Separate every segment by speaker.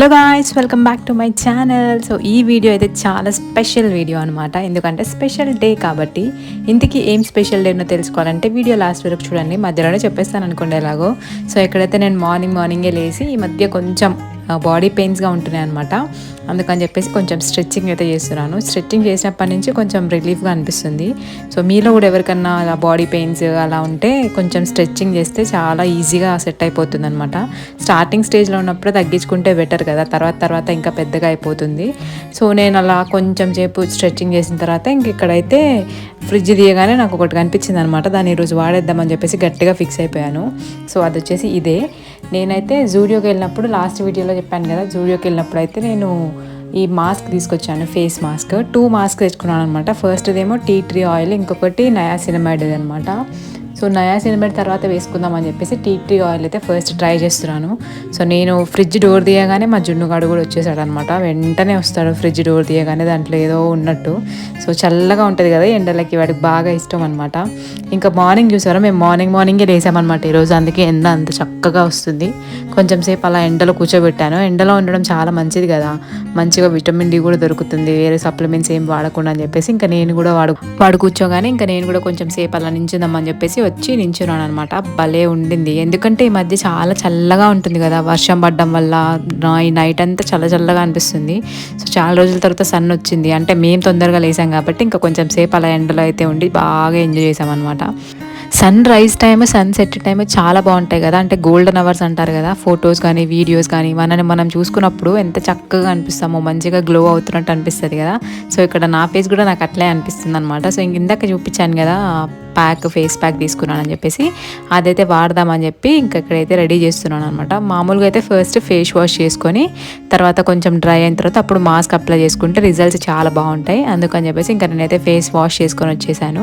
Speaker 1: Hello guys welcome back to my channel so ఈ video అయితే చాలా స్పెషల్ వీడియో అనమాట ఎందుకంటే స్పెషల్ డే కాబట్టి ఇంతకీ ఏం స్పెషల్ డేనో తెలుసుకోవాలంటే వీడియో లాస్ట్ వరకు చూడండి. మధ్యలోనే చెప్పేస్తాను అనుకోండి ఎలాగో సో ఎక్కడైతే నేను మార్నింగ్ మార్నింగే లేచి ఈ మధ్య కొంచెం బాడీ పెయిన్స్గా ఉంటున్నాయి అనమాట అందుకని చెప్పేసి కొంచెం స్ట్రెచ్చింగ్ అయితే చేస్తున్నాను. స్ట్రెచ్చింగ్ చేసినప్పటి నుంచి కొంచెం రిలీఫ్గా అనిపిస్తుంది. సో మీలో కూడా ఎవరికన్నా అలా బాడీ పెయిన్స్ అలా ఉంటే కొంచెం స్ట్రెచ్చింగ్ చేస్తే చాలా ఈజీగా సెట్ అయిపోతుంది అనమాట స్టార్టింగ్ స్టేజ్లో ఉన్నప్పుడు తగ్గించుకుంటే బెటర్ కదా. తర్వాత తర్వాత ఇంకా పెద్దగా అయిపోతుంది. సో నేను అలా కొంచెం సేపు స్ట్రెచ్చింగ్ చేసిన తర్వాత ఇంక ఇక్కడైతే ఫ్రిడ్జ్ తీయగానే నాకు ఒకటి కనిపించింది అనమాట దాన్ని ఈరోజు వాడేద్దామని చెప్పేసి గట్టిగా ఫిక్స్ అయిపోయాను. సో అది వచ్చేసి ఇదే. నేనైతే జూడియోకి వెళ్ళినప్పుడు లాస్ట్ వీడియోలో చెప్పాను కదా జూడియోకి వెళ్ళినప్పుడు అయితే నేను ఈ మాస్క్ తీసుకొచ్చాను ఫేస్ మాస్క్. టూ మాస్క్ తెచ్చుకున్నాను అనమాట ఫస్ట్ ఏమో టీ ట్రీ ఆయిల్ ఇంకొకటి నయా సినిమాడ్ అనమాట సో నయా తర్వాత వేసుకుందామని చెప్పేసి టీ ట్రీ ఆయిల్ అయితే ఫస్ట్ ట్రై చేస్తున్నాను. సో నేను ఫ్రిడ్జ్ డోర్ తీయగానే మా జున్నుగాడు కూడా వచ్చేసాడు అనమాట వెంటనే వస్తాడు ఫ్రిడ్జ్ డోర్ తీయగానే దాంట్లో ఏదో ఉన్నట్టు. సో చల్లగా ఉంటుంది కదా ఎండలకి వాడికి బాగా ఇష్టం అనమాట ఇంకా మార్నింగ్ చూసారా మేము మార్నింగ్ మార్నింగే లేసామన్నమాట ఈరోజు అందుకే ఎండ అంత చక్కగా వస్తుంది. కొంచెం సేపు అలా ఎండలో కూర్చోబెట్టాను. ఎండలో ఉండడం చాలా మంచిది కదా. మంచిగా విటమిన్ డి కూడా దొరుకుతుంది. వేరే సప్లిమెంట్స్ ఏం వాడకుండా అని చెప్పేసి ఇంకా నేను కూడా వాడు వాడు కూర్చోగానే ఇంకా నేను కూడా కొంచెం సేపు అలా నించుందామని చెప్పేసి వచ్చి నించున్నాను అనమాట భలే ఉండింది. ఎందుకంటే ఈ మధ్య చాలా చల్లగా ఉంటుంది కదా వర్షం పడడం వల్ల ఈ నైట్ అంతా చల్ల చల్లగా అనిపిస్తుంది. సో చాలా రోజుల తర్వాత సన్ వచ్చింది. అంటే మేము తొందరగా లేసాం కాబట్టి ఇంకా కొంచెం సేపు అలా ఎండలో అయితే ఉండి బాగా ఎంజాయ్ చేసాం అనమాట sunrise time sunset time చాలా బాగుంటాయి కదా. అంటే గోల్డెన్ అవర్స్ అంటారు కదా ఫొటోస్ కానీ వీడియోస్ కానీ మనని మనం చూసుకున్నప్పుడు ఎంత చక్కగా అనిపిస్తామో మంచిగా గ్లో అవుతున్నట్టు అనిపిస్తుంది కదా. సో ఇక్కడ నా ఫేస్ కూడా నాకు అట్లే అనిపిస్తుంది అనమాట సో ఇంక ఇందాక చూపించాను కదా ప్యాక్ ఫేస్ ప్యాక్ తీసుకున్నానని చెప్పేసి అదైతే వాడదామని చెప్పి ఇంక ఇక్కడైతే రెడీ చేస్తున్నాను అనమాట మామూలుగా అయితే ఫస్ట్ ఫేస్ వాష్ చేసుకొని తర్వాత కొంచెం డ్రై అయిన తర్వాత అప్పుడు మాస్క్ అప్లై చేసుకుంటే రిజల్ట్స్ చాలా బాగుంటాయి. అందుకని చెప్పేసి ఇంకా నేనైతే ఫేస్ వాష్ చేసుకొని వచ్చేసాను.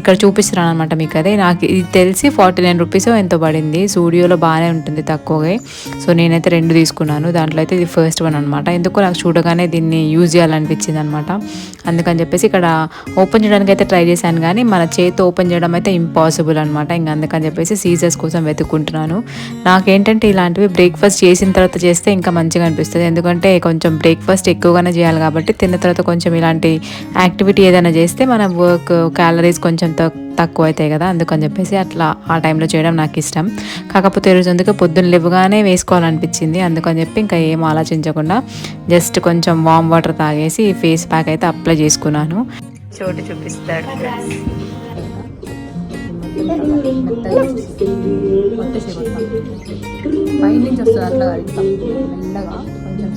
Speaker 1: ఇక్కడ చూపిస్తున్నాను అనమాట మీకు అదే. నాకు ఇది తెలిసి ఫార్టీ నైన్ రూపీస్ ఎంతో పడింది. స్టూడియోలో బాగానే ఉంటుంది తక్కువగా. సో నేనైతే రెండు తీసుకున్నాను. దాంట్లో అయితే ఇది ఫస్ట్ వన్ అనమాట ఎందుకో నాకు చూడగానే దీన్ని యూజ్ చేయాలనిపించింది అనమాట అందుకని చెప్పేసి ఇక్కడ ఓపెన్ చేయడానికి అయితే ట్రై చేశాను కానీ మన చేతి ఓపెన్ చేయడం అయితే ఇంపాసిబుల్ అనమాట ఇంకా అందుకని చెప్పేసి సీజర్స్ కోసం వెతుక్కుంటున్నాను. నాకేంటంటే ఇలాంటివి బ్రేక్ఫాస్ట్ చేసిన తర్వాత చేస్తే ఇంకా మంచిగా అనిపిస్తుంది. ఎందుకంటే కొంచెం బ్రేక్ఫాస్ట్ ఎక్కువగానే చేయాలి కాబట్టి తిన్న తర్వాత కొంచెం ఇలాంటి యాక్టివిటీ ఏదైనా చేస్తే మన వర్క్ క్యాలరీస్ కొంచెం తక్కువ అవుతాయి కదా. అందుకని చెప్పేసి అట్లా ఆ టైంలో చేయడం నాకు ఇష్టం. కాకపోతే ఈరోజు అందుకే పొద్దున్న లేవగానే వేసుకోవాలనిపించింది. అందుకని చెప్పి ఇంకా ఏం ఆలోచించకుండా జస్ట్ కొంచెం వామ్ వాటర్ తాగేసి ఫేస్ ప్యాక్ అయితే అప్లై చేసుకున్నాను. చోటు చూపిస్తాడు. పై నుంచి వస్తుంది అట్లా మెల్లగా కొంచెం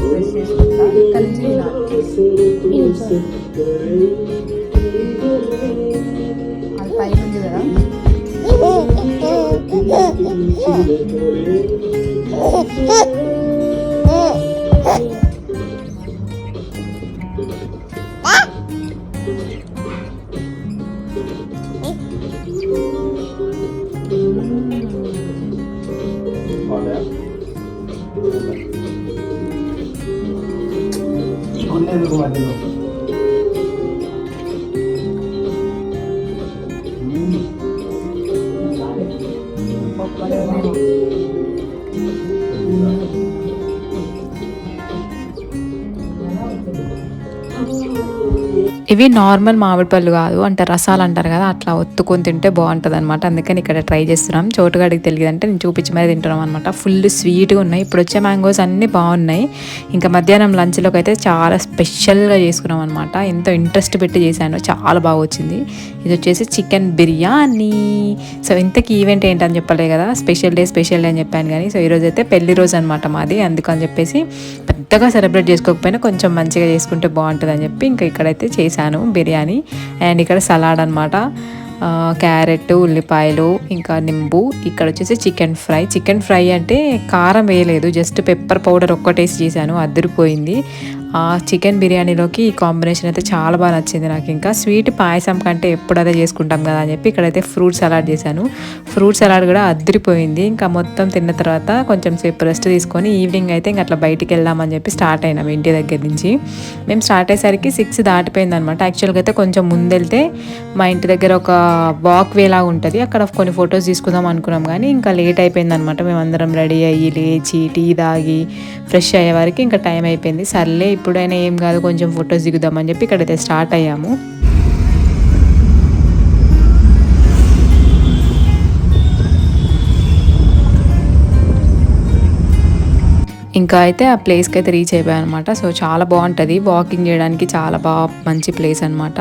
Speaker 1: ప్రెస్ చేసుకుంటా ఇక్కడ నుంచి అది పై నుంచి కదా
Speaker 2: ఈ గుండె ఎందుకు మధ్యలో
Speaker 1: ఇవి నార్మల్ మామిడి పళ్ళు కాదు అంటే రసాలు అంటారు కదా అట్లా ఒత్తుకొని తింటే బాగుంటుంది అనమాట అందుకని ఇక్కడ ట్రై చేస్తున్నాం. చోటుగాడికి తెలియదు అంటే నేను చూపించి మరీ తింటున్నాం అనమాట ఫుల్ స్వీట్గా ఉన్నాయి. ఇప్పుడు వచ్చే మ్యాంగోస్ అన్నీ బాగున్నాయి. ఇంకా మధ్యాహ్నం లంచ్లోకి అయితే చాలా స్పెషల్గా చేసుకున్నాం అనమాట ఎంతో ఇంట్రెస్ట్ పెట్టి చేశాను. చాలా బాగా వచ్చింది. ఇది వచ్చేసి చికెన్ బిర్యానీ. సో ఇంతకీ ఈవెంట్ ఏంటని చెప్పలే కదా. స్పెషల్ డే స్పెషల్ డే అని చెప్పాను కానీ సో ఈరోజు అయితే పెళ్ళి రోజు అనమాట మాది. అందుకని చెప్పేసి పెద్దగా సెలబ్రేట్ చేసుకోకపోయినా కొంచెం మంచిగా చేసుకుంటే బాగుంటుంది అని చెప్పి ఇంకా ఇక్కడైతే చేశాను బిర్యానీ. అండ్ ఇక్కడ సలాడ్ అనమాట క్యారెట్ ఉల్లిపాయలు ఇంకా నింబు. ఇక్కడ వచ్చేసి చికెన్ ఫ్రై. చికెన్ ఫ్రై అంటే కారం వేయలేదు. జస్ట్ పెప్పర్ పౌడర్ ఒక్కటేసి చేశాను. అదిరిపోయింది. ఆ చికెన్ బిర్యానీలోకి ఈ కాంబినేషన్ అయితే చాలా బాగా నచ్చింది నాకు ఇంకా. స్వీట్ పాయసం కంటే ఎప్పుడు అదే చేసుకుంటాం కదా అని చెప్పి ఇక్కడైతే ఫ్రూట్ సలాడ్ చేశాను. ఫ్రూట్ సలాడ్ కూడా అద్దరిపోయింది ఇంకా మొత్తం తిన్న తర్వాత కొంచెం సేపు రెస్ట్ తీసుకొని ఈవినింగ్ అయితే ఇంకా అట్లా బయటికి వెళ్దామని చెప్పి స్టార్ట్ అయినాం ఇంటి దగ్గర నుంచి. మేము స్టార్ట్ అయ్యేసరికి సిక్స్ దాటిపోయింది అనమాట యాక్చువల్గా అయితే కొంచెం ముందెళ్తే మా ఇంటి దగ్గర ఒక వాక్ వేలా లాగా ఉంటుంది. అక్కడ కొన్ని ఫొటోస్ తీసుకుందాం అనుకున్నాం కానీ ఇంకా లేట్ అయిపోయింది అనమాట మేమందరం రెడీ అయ్యి లేచి టీ తాగి ఫ్రెష్ అయ్యే వరకు ఇంకా టైం అయిపోయింది. సర్లే ఎప్పుడైనా ఏం కాదు కొంచెం ఫొటోస్ దిగుదామని చెప్పి ఇక్కడైతే స్టార్ట్ అయ్యాము. ఇంకా అయితే ఆ ప్లేస్కి అయితే రీచ్ అయిపోయాయి అనమాట సో చాలా బాగుంటుంది. వాకింగ్ చేయడానికి చాలా బాగా మంచి ప్లేస్ అనమాట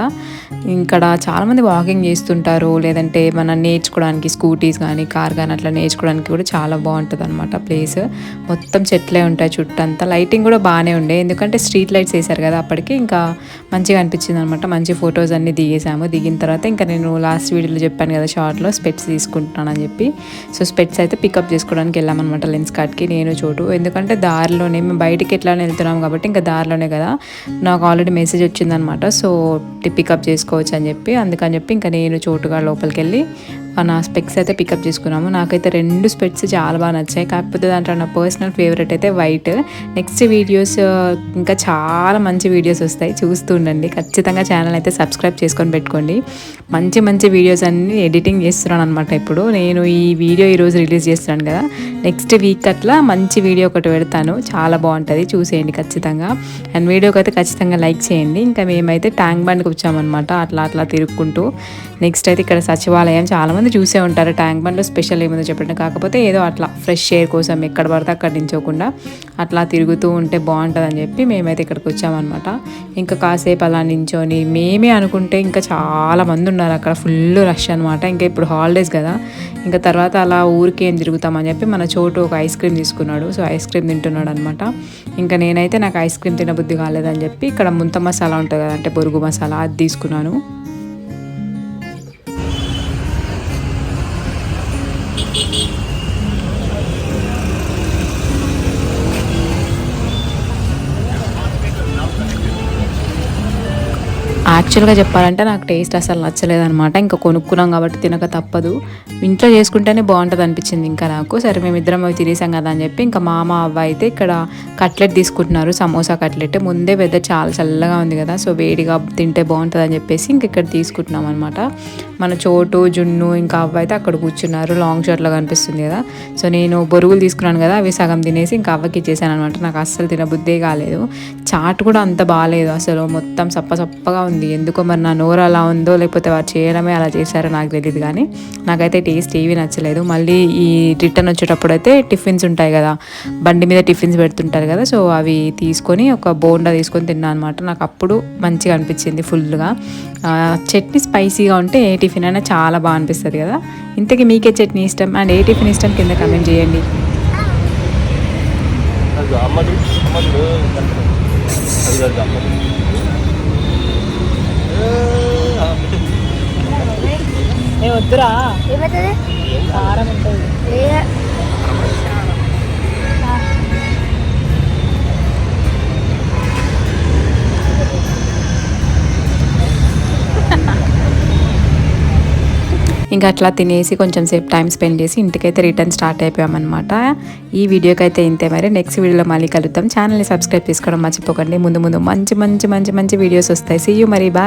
Speaker 1: ఇక్కడ చాలామంది వాకింగ్ చేస్తుంటారు. లేదంటే మన నేర్చుకోవడానికి స్కూటీస్ కానీ కార్ కానీ అట్లా నేర్చుకోవడానికి కూడా చాలా బాగుంటుంది అనమాట ప్లేస్. మొత్తం చెట్లే ఉంటాయి చుట్టంతా. లైటింగ్ కూడా బాగానే ఉండే. ఎందుకంటే స్ట్రీట్ లైట్స్ వేశారు కదా అప్పటికి. ఇంకా మంచిగా అనిపించింది అనమాట మంచి ఫొటోస్ అన్నీ దిగేసాము దిగిన తర్వాత ఇంకా నేను లాస్ట్ వీడియోలో చెప్పాను కదా షార్ట్లో స్పెట్స్ తీసుకుంటున్నానని చెప్పి. సో స్పెట్స్ అయితే పికప్ చేసుకోవడానికి వెళ్ళామన్నమాట లెన్స్ కార్ట్కి నేను చోటు. ఎందుకంటే దారిలోనే మేము బయటికి ఎట్లా వెళ్తున్నాం కాబట్టి ఇంకా దారిలోనే కదా. నాకు ఆల్రెడీ మెసేజ్ వచ్చిందనమాట సో పికప్ చేసుకోవచ్చు అని చెప్పి అందుకని చెప్పి ఇంకా నేను చోటుగా లోపలికి వెళ్ళి నా స్పెక్స్ అయితే పికప్ చేసుకున్నాము. నాకైతే రెండు స్పెక్స్ చాలా బాగా నచ్చాయి. కాకపోతే దాంట్లో నా పర్సనల్ ఫేవరెట్ అయితే వైట్ నెక్స్ట్ వీడియోస్ ఇంకా చాలా మంచి వీడియోస్ వస్తాయి. చూస్తూ ఉండండి. ఖచ్చితంగా ఛానల్ అయితే సబ్స్క్రైబ్ చేసుకొని పెట్టుకోండి. మంచి మంచి వీడియోస్ అన్ని ఎడిటింగ్ చేస్తున్నాను అనమాట ఇప్పుడు. నేను ఈ వీడియో ఈరోజు రిలీజ్ చేస్తున్నాను కదా. నెక్స్ట్ వీక్ అట్లా మంచి వీడియో ఒకటి పెడతాను. చాలా బాగుంటుంది. చూసేయండి ఖచ్చితంగా. అండ్ వీడియోకి అయితే ఖచ్చితంగా లైక్ చేయండి. ఇంకా మేమైతే ట్యాంక్ బండ్కి వచ్చామన్నమాట. అట్లా అట్లా తిరుక్కుంటూ. నెక్స్ట్ అయితే ఇక్కడ సచివాలయం చాలామంది చూసే ఉంటారు. ట్యాంక్ బండ్లో స్పెషల్ ఏముందో చెప్పండి. కాకపోతే ఏదో అట్లా ఫ్రెష్ ఎయిర్ కోసం ఎక్కడ పడితే అక్కడ నించోకుండా అట్లా తిరుగుతూ ఉంటే బాగుంటుందని చెప్పి మేమైతే ఇక్కడికి వచ్చామన్నమాట. ఇంకా కాసేపు అలా నించొని మేమే అనుకుంటే ఇంకా చాలా మంది ఉన్నారు అక్కడ. ఫుల్ రష్ అనమాట ఇంకా ఇప్పుడు హాలిడేస్ కదా. ఇంకా తర్వాత అలా ఊరికి ఏం తిరుగుతామని చెప్పి మన చోటు ఒక ఐస్ క్రీమ్ తీసుకున్నాడు. సో ఐస్ క్రీమ్ తింటున్నాడు అనమాట ఇంకా నేనైతే నాకు ఐస్ క్రీమ్ తినబుద్ధి కాలేదని చెప్పి ఇక్కడ ముంత మసాలా ఉంటుంది కదా అంటే బొరుగు మసాలా అది తీసుకున్నాను. యాక్చువల్గా చెప్పాలంటే నాకు టేస్ట్ అసలు నచ్చలేదనమాట ఇంకా కొనుక్కున్నాం కాబట్టి తినక తప్పదు. ఇంట్లో చేసుకుంటేనే బాగుంటుంది అనిపించింది ఇంకా నాకు. సరే మేమిద్దరం అవి తినేసాం కదా అని చెప్పి ఇంకా మామ అవ్వ అయితే ఇక్కడ కట్లెట్ తీసుకుంటున్నారు. సమోసా కట్లెట్. ముందే వెదర్ చాలా చల్లగా ఉంది కదా సో వేడిగా తింటే బాగుంటుంది అని చెప్పేసి ఇంక ఇక్కడ తీసుకుంటున్నాం అనమాట మన చోటు జున్ను ఇంకా అవ్వ అయితే అక్కడ కూర్చున్నారు. లాంగ్ షర్ట్లో కనిపిస్తుంది కదా. సో నేను బొరుగులు తీసుకున్నాను కదా అవి సగం తినేసి ఇంకా అవ్వకి ఇచ్చేసాను అనమాట నాకు అస్సలు తినబుద్దే కాలేదు. చాట్ కూడా అంత బాగాలేదు అసలు. మొత్తం సప్ప సప్పగా ఉంది. ఎందుకో మరి నా నోరు అలా ఉందో లేకపోతే వారు చేయడమే అలా చేశారో నాకు తెలియదు కానీ నాకైతే టేస్ట్ ఏవి నచ్చలేదు. మళ్ళీ ఈ రిటర్న్ వచ్చేటప్పుడు అయితే టిఫిన్స్ ఉంటాయి కదా బండి మీద టిఫిన్స్ పెడుతుంటారు కదా సో అవి తీసుకొని ఒక బోండా తీసుకొని తిన్నాను అనమాట నాకు అప్పుడు మంచిగా అనిపించింది ఫుల్గా. చట్నీ స్పైసీగా ఉంటే టిఫిన్ టిఫిన్ అయినా చాలా బాగా అనిపిస్తుంది కదా. ఇంతకీ మీకే చట్నీ ఇష్టం? అండ్ ఏ టిఫిన్ ఇష్టం కింద కమెంట్ చేయండి. వద్దురా.
Speaker 3: ఏమవుతుంది?
Speaker 1: కారం ఉంటుంది. ఇంకా అట్లా తినేసి కొంచెం సేపు టైం స్పెండ్ చేసి ఇంటికైతే రిటర్న్ స్టార్ట్ అయిపోయామన్నమాట. ఈ వీడియోకి అయితే ఇంతే మరి. నెక్స్ట్ వీడియోలో మళ్ళీ కలుద్దాం. ఛానల్ని సబ్స్క్రైబ్ చేసుకోవడం మర్చిపోకండి. ముందు ముందు మంచి మంచి మంచి మంచి వీడియోస్ వస్తాయి. సీ యూ మరి. బాయ్